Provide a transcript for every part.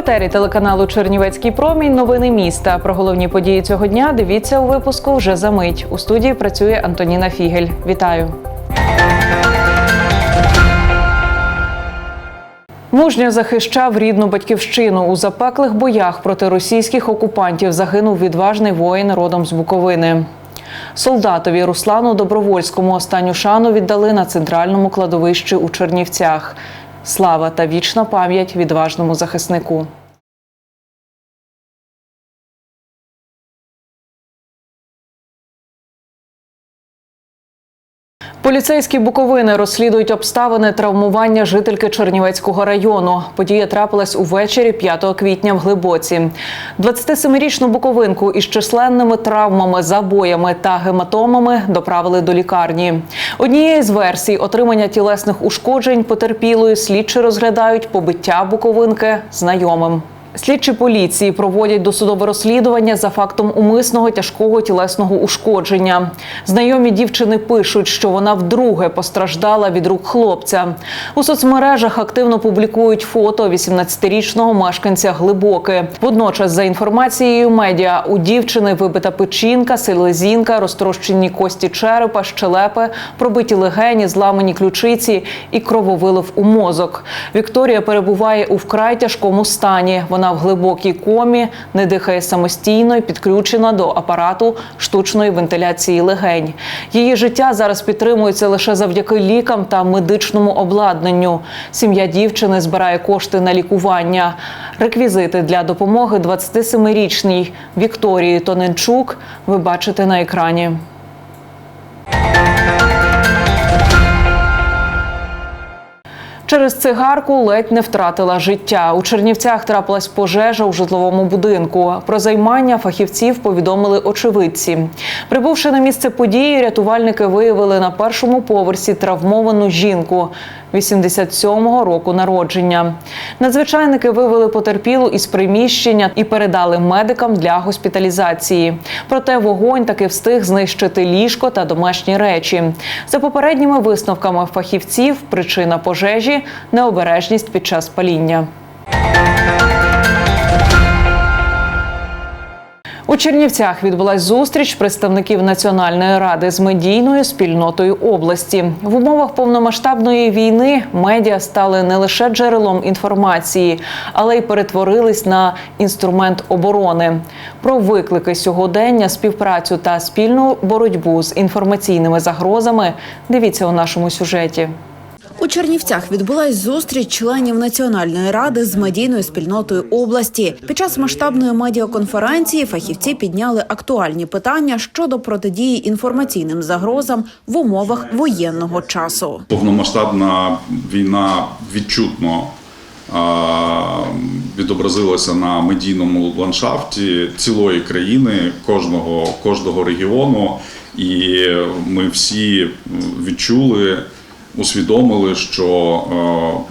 етері телеканалу Чернівецький промінь. Новини міста. Про головні події цього дня дивіться у випуску вже за мить. У студії працює Антоніна Фігель. Вітаю. Мужньо захищав рідну батьківщину у запеклих боях проти російських окупантів. Загинув відважний воїн родом з Буковини. Солдатові Руслану Добровольському останню шану віддали на центральному кладовищі у Чернівцях. Слава та вічна пам'ять відважному захиснику. Поліцейські Буковини розслідують обставини травмування жительки Чернівецького району. Подія трапилась увечері 5 квітня в Глибоці. 27-річну буковинку із численними травмами, забоями та гематомами доправили до лікарні. Однією з версій отримання тілесних ушкоджень потерпілої слідчі розглядають побиття буковинки знайомим. Слідчі поліції проводять досудове розслідування за фактом умисного тяжкого тілесного ушкодження. Знайомі дівчини пишуть, що вона вдруге постраждала від рук хлопця. У соцмережах активно публікують фото 18-річного мешканця Глибоки. Водночас, за інформацією медіа, у дівчини вибита печінка, селезінка, розтрощені кості черепа, щелепи, пробиті легені, зламані ключиці і крововилив у мозок. Вікторія перебуває у вкрай тяжкому стані. Вона в глибокій комі, не дихає самостійно і підключена до апарату штучної вентиляції легень. Її життя зараз підтримується лише завдяки лікам та медичному обладнанню. Сім'я дівчини збирає кошти на лікування. Реквізити для допомоги 27-річній Вікторії Тоненчук ви бачите на екрані. Через цигарку ледь не втратила життя. У Чернівцях трапилась пожежа у житловому будинку. Про займання фахівців повідомили очевидці. Прибувши на місце події, рятувальники виявили на першому поверсі травмовану жінку 87-го року народження. Надзвичайники вивели потерпілу із приміщення і передали медикам для госпіталізації. Проте вогонь таки встиг знищити ліжко та домашні речі. За попередніми висновками фахівців, причина пожежі необережність під час паління. У Чернівцях відбулась зустріч представників Національної ради з медійною спільнотою області. В умовах повномасштабної війни медіа стали не лише джерелом інформації, але й перетворились на інструмент оборони. Про виклики сьогодення, співпрацю та спільну боротьбу з інформаційними загрозами. Дивіться у нашому сюжеті. У Чернівцях відбулась зустріч членів Національної ради з медійною спільнотою області. Під час масштабної медіаконференції фахівці підняли актуальні питання щодо протидії інформаційним загрозам в умовах воєнного часу. Повномасштабна війна відчутно відобразилася на медійному ландшафті цілої країни, кожного, кожного регіону, і ми всі відчули. Усвідомили, що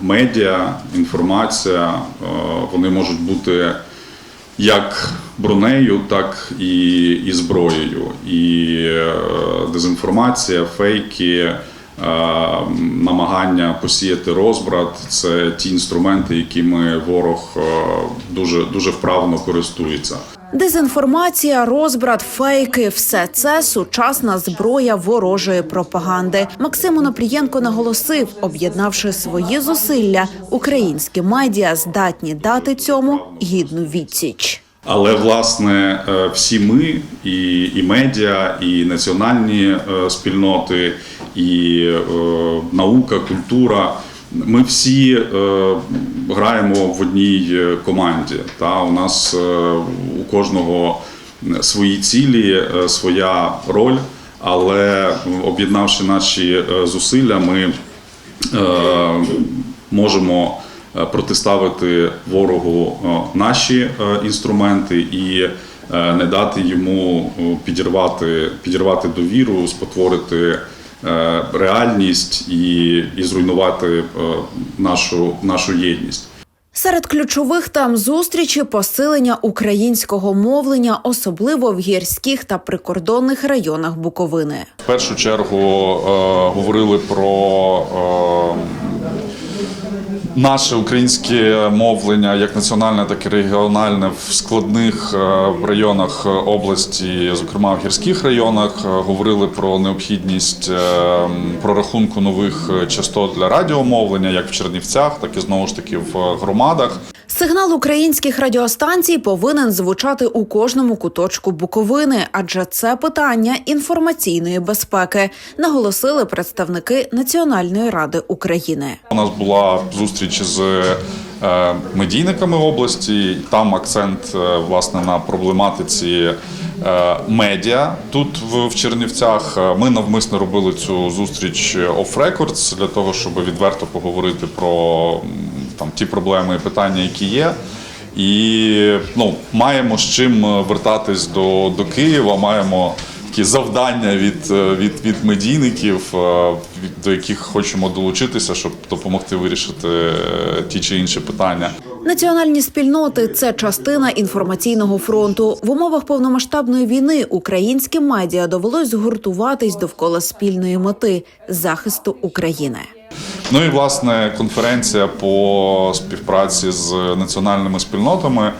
е, медіа, інформація е, вони можуть бути як бронею, так і, і зброєю. І е, дезінформація, фейки, намагання посіяти розбрат це ті інструменти, якими ворог дуже, дуже вправно користується. Дезінформація, розбрат, фейки все це сучасна зброя ворожої пропаганди. Максим Онопрієнко наголосив, об'єднавши свої зусилля, українські медіа здатні дати цьому гідну відсіч. Але власне е, всі ми, і, і медіа, і національні е, спільноти, і е, наука, культура. Ми всі е, граємо в одній е, команді. Та у нас е, у кожного свої цілі, е, своя роль, але об'єднавши наші е, зусилля, ми е, можемо е, протиставити ворогу наші інструменти і не дати йому підірвати, підірвати довіру, спотворити реальність і, і зруйнувати е, нашу, нашу єдність. Серед ключових тем зустрічі посилення українського мовлення, особливо в гірських та прикордонних районах Буковини. В першу чергу е, говорили про е, наше українське мовлення, як національне, так і регіональне, в складних е, районах області, зокрема в гірських районах, е, говорили про необхідність е, прорахунку нових частот для радіомовлення, як в Чернівцях, так і знову ж таки в громадах. Сигнал українських радіостанцій повинен звучати у кожному куточку Буковини, адже це питання інформаційної безпеки, наголосили представники Національної ради України. У нас була зустріч з е, медійниками області. Там акцент е, власне на проблематиці е, медіа тут в, Чернівцях. Ми навмисно робили цю зустріч records для того, щоб відверто поговорити про там ті проблеми і питання, які є. І ну, маємо з чим е, вертатись до, до Києва. Маємо такі завдання від, е, від, від медійників, е, до яких хочемо долучитися, щоб допомогти вирішити ті чи інші питання. Національні спільноти це частина інформаційного фронту. В умовах повномасштабної війни українським медіа довелось згуртуватись довкола спільної мети захисту України. Ну і власне конференція по співпраці з національними спільнотами.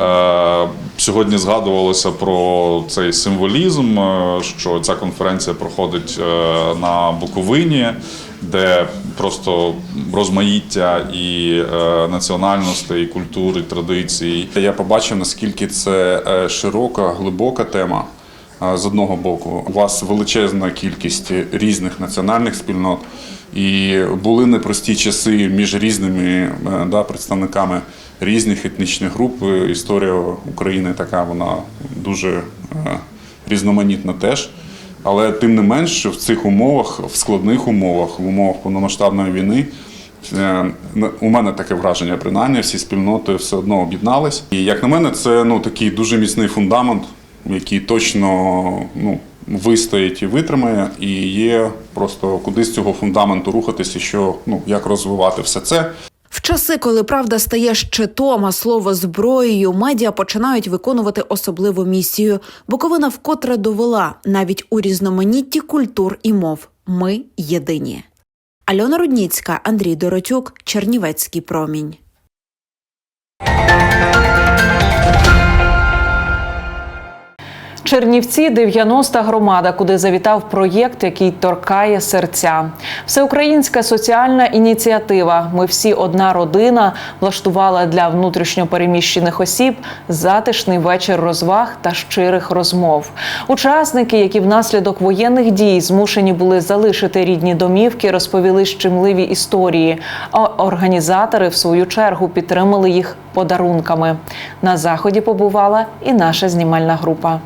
Е, Сьогодні згадувалося про цей символізм, е, що ця конференція проходить е, на Буковині, де просто розмаїття і національностей, і культури, і традицій. Я побачив, наскільки це широка, глибока тема. З одного боку, у вас величезна кількість різних національних спільнот, і були непрості часи між різними е, да, представниками різних етнічних груп. Історія України така, вона дуже е, різноманітна теж. Але тим не менш, в цих умовах, в складних умовах, в умовах повномасштабної війни, Е, У мене таке враження, принаймні, всі спільноти все одно об'єднались. І як на мене, це ну такий дуже міцний фундамент, який точно ну, вистоїть і витримає, і є просто куди з цього фундаменту рухатися, що ну як розвивати все це. В часи, коли правда стає щитом, а слово зброєю, медіа починають виконувати особливу місію. Буковина вкотре довела навіть у різноманітті культур і мов. Ми єдині. Альона Рудніцька, Андрій Доротюк, Чернівецький промінь. Чернівці 90 громада, куди завітав проєкт, який торкає серця. Всеукраїнська соціальна ініціатива. Ми всі одна родина влаштувала для внутрішньопереміщених осіб затишний вечір розваг та щирих розмов. Учасники, які внаслідок воєнних дій змушені були залишити рідні домівки, розповіли щемливі історії. А організатори, в свою чергу, підтримали їх подарунками. На заході побувала і наша знімальна група.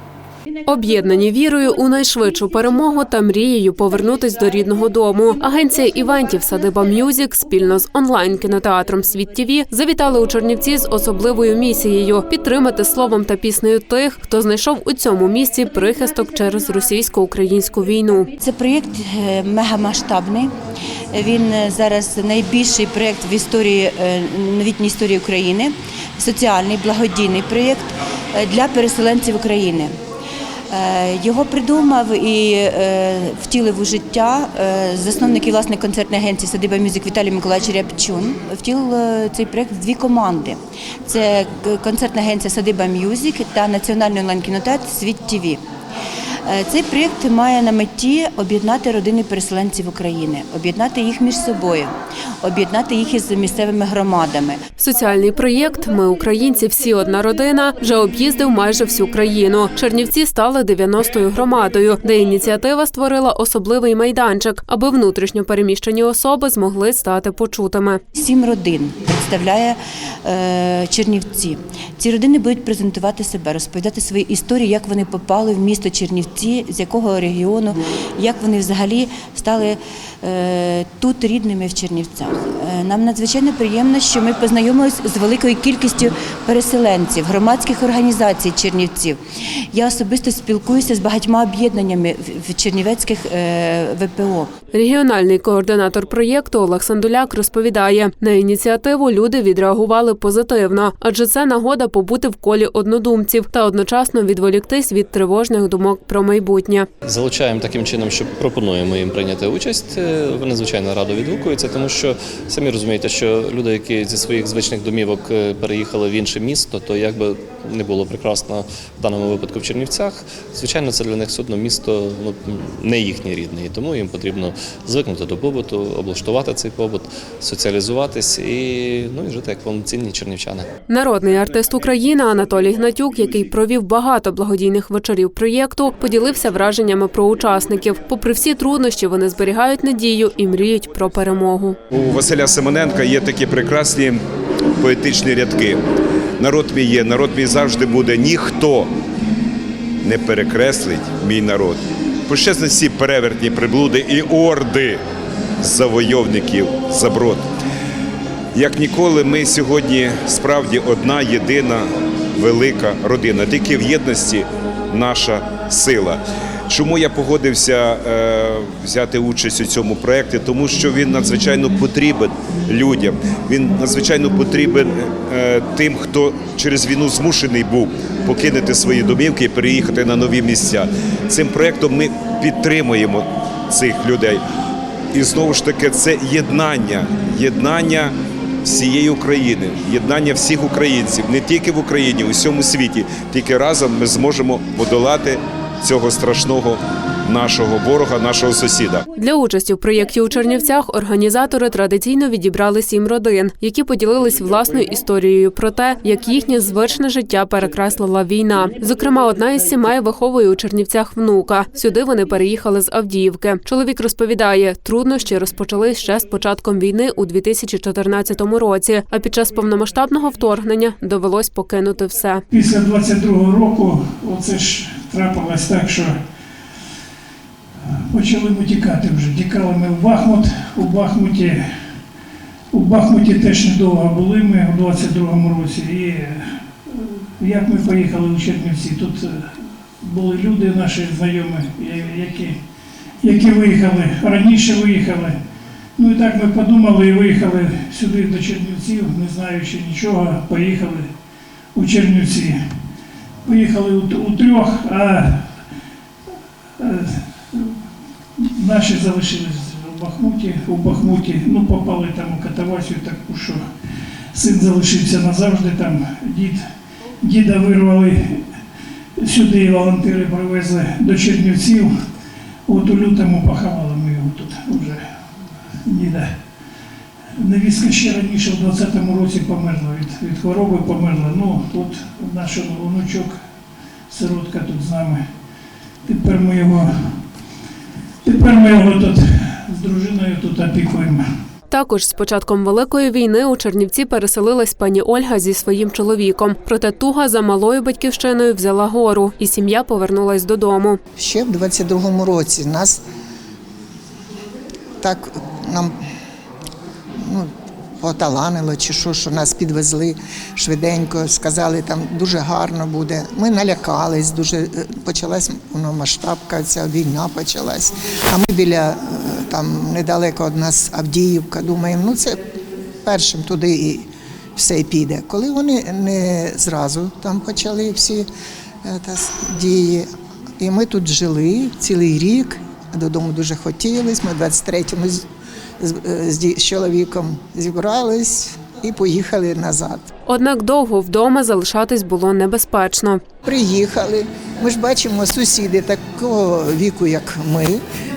Об'єднані вірою у найшвидшу перемогу та мрією повернутись до рідного дому. Агенція івентів Садиба М'юзік спільно з онлайн кінотеатром Світ ТІВІ завітали у Чернівці з особливою місією підтримати словом та піснею тих, хто знайшов у цьому місці прихисток через російсько-українську війну. Це проєкт е, мегамасштабний. Він е, зараз найбільший проєкт в історії е, новітньої історії України, соціальний благодійний проєкт для переселенців України. Е, Його придумав і е, втілив у життя е, засновник і власник концертної агенції Садиба Мюзик Віталій Миколаївич Рябчун. Втілив цей проєкт в дві команди. Це концертна агенція Садиба Мюзик та національний онлайн-кінотеатр Світ ТІВІ. Е, Цей проєкт має на меті об'єднати родини переселенців України, об'єднати їх між собою, об'єднати їх із місцевими громадами. Соціальний проєкт Ми українці, всі одна родина вже об'їздив майже всю країну. Чернівці стали 90-ю громадою, де ініціатива створила особливий майданчик, аби внутрішньо переміщені особи змогли стати почутими. Сім родин представляє е, Чернівці. Ці родини будуть презентувати себе, розповідати свої історії, як вони попали в місто Чернівці, з якого регіону, як вони взагалі стали е, тут рідними в Чернівцях. Е, нам надзвичайно приємно, що ми познайомилися з великою кількістю переселенців, громадських організацій Чернівців. Я особисто спілкуюся з багатьма об'єднаннями в- Чернівецьких ВПО. Регіональний координатор проєкту Олег Сандуляк розповідає, на ініціативу люди відреагували позитивно, адже це нагода побути в колі однодумців та одночасно відволіктись від тривожних думок про майбутнє. Залучаємо таким чином, що пропонуємо їм прийняти участь. Е, Вони звичайно радо відгукуються, тому що самі розумієте, що люди, які зі своїх звичних домівок е, переїхали в інше місто, то як би не було прекрасно в даному випадку в Чернівцях, звичайно, це для них все одно місто ну, не їхнє рідне, і тому їм потрібно звикнути до побуту, облаштувати цей побут, соціалізуватись і ну і жити як повноцінні чернівчани. Народний артист України Анатолій Гнатюк, який провів багато благодійних вечорів проєкту, поділився враженнями про учасників. Попри всі труднощі, вони зберігають надію і мріють про перемогу. У Василя Семененка є такі прекрасні поетичні рядки. Народ мій є, народ мій завжди буде. Ніхто не перекреслить мій народ. Пощезне всі перевертні приблуди і орди завойовників заброд. Як ніколи, ми сьогодні справді одна єдина велика родина. Тільки в єдності наша сила. Чому я погодився е, взяти участь у цьому проєкті? Тому що він надзвичайно потрібен людям. Він надзвичайно потрібен е, тим, хто через війну змушений був покинути свої домівки і переїхати на нові місця. Цим проєктом ми підтримуємо цих людей. І знову ж таки, це єднання, єднання всієї України, єднання всіх українців, не тільки в Україні, у всьому світі. Тільки разом ми зможемо подолати цього страшного нашого ворога, нашого сусіда. Для участі в проєкті у Чернівцях організатори традиційно відібрали сім родин, які поділились власною історією про те, як їхнє звичне життя перекреслила війна. Зокрема, одна із сімей виховує у Чернівцях внука. Сюди вони переїхали з Авдіївки. Чоловік розповідає, труднощі розпочались ще з початком війни у 2014 році. А під час повномасштабного вторгнення довелось покинути все. Після 22-го року оце ж трапилось так, що почали ми тікати вже. Тікали ми в Бахмут. У Бахмуті, у Бахмуті теж недовго були ми у 22-му році. І е, як ми поїхали у Чернівці, тут е, були люди наші знайомі, які, які виїхали, раніше виїхали. Ну і так ми подумали і виїхали сюди до Чернівців, не знаючи нічого, поїхали у Чернівці. Поїхали у, у трьох, а е, наші залишились у Бахмуті, у Бахмуті, ну попали там у катавасію таку, що син залишився назавжди там, дід, діда вирвали сюди, волонтери привезли до Чернівців. От у лютому поховали ми його тут вже діда. Невістка ще раніше в 20-му році померла від, від хвороби померла. Ну, от наш онучок, сиротка тут з нами. Тепер ми його, тепер ми його тут з дружиною тут опікуємо. Також з початком великої війни у Чернівці переселилась пані Ольга зі своїм чоловіком. Проте туга за малою батьківщиною взяла гору, і сім'я повернулась додому. ще в 22-му році нас так нам ну, поталанило, чи що, що нас підвезли швиденько, сказали, там дуже гарно буде. Ми налякались, дуже е, почалась повномасштабка, ця війна почалась. А ми біля е, там недалеко від нас Авдіївка, думаємо, ну це першим туди і все піде. Коли вони не зразу там почали всі е, та, дії, і ми тут жили цілий рік, додому дуже хотілось. Ми в 23-му з, з, е, ді- чоловіком зібрались і поїхали назад. Однак довго вдома залишатись було небезпечно. Приїхали. Ми ж бачимо, сусіди такого віку, як ми,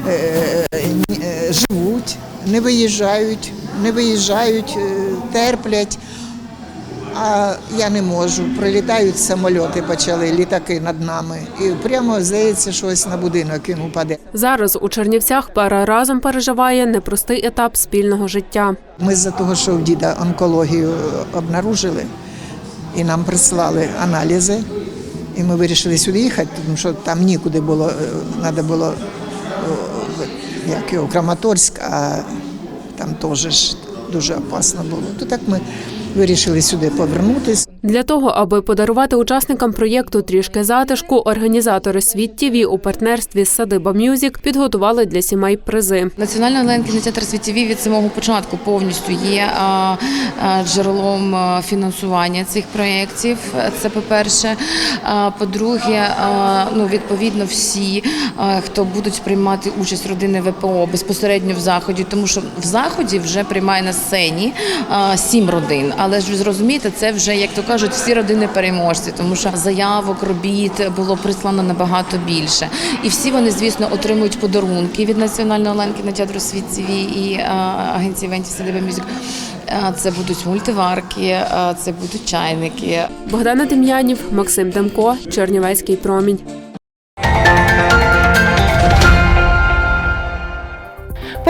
е, е, живуть, не виїжджають, не виїжджають, терплять. А я не можу. Прилітають самольоти, почали літаки над нами. І прямо здається, щось на будинок їм упаде. Зараз у Чернівцях пара разом переживає непростий етап спільного життя. Ми з-за того, що в діда онкологію обнаружили, і нам прислали аналізи, і ми вирішили сюди їхати, тому що там нікуди було, треба було е, як його, Краматорськ, а там теж ж дуже опасно було. То так ми вирішили сюди повернутися. Для того, аби подарувати учасникам проєкту трішки затишку, організатори світ ТІВІ у партнерстві з Садиба Мюзік підготували для сімей призи. Національний онлайн-кінотеатр «Світіві» від самого початку повністю є джерелом фінансування цих проєктів. Це по-перше. А, По-друге, ну, відповідно, всі, хто будуть приймати участь родини ВПО безпосередньо в заході, тому що в заході вже приймає на сцені сім родин. Але ж ви зрозумієте, це вже, як то кажуть, всі родини переможці, тому що заявок, робіт було прислано набагато більше. І всі вони, звісно, отримують подарунки від Національного онлайн-кінотеатру «Світ ТВ» і агенції Венті «Садиба Мюзик». Це будуть мультиварки, це будуть чайники. Богдана Дем'янів, Максим Демко, Чернівецький промінь.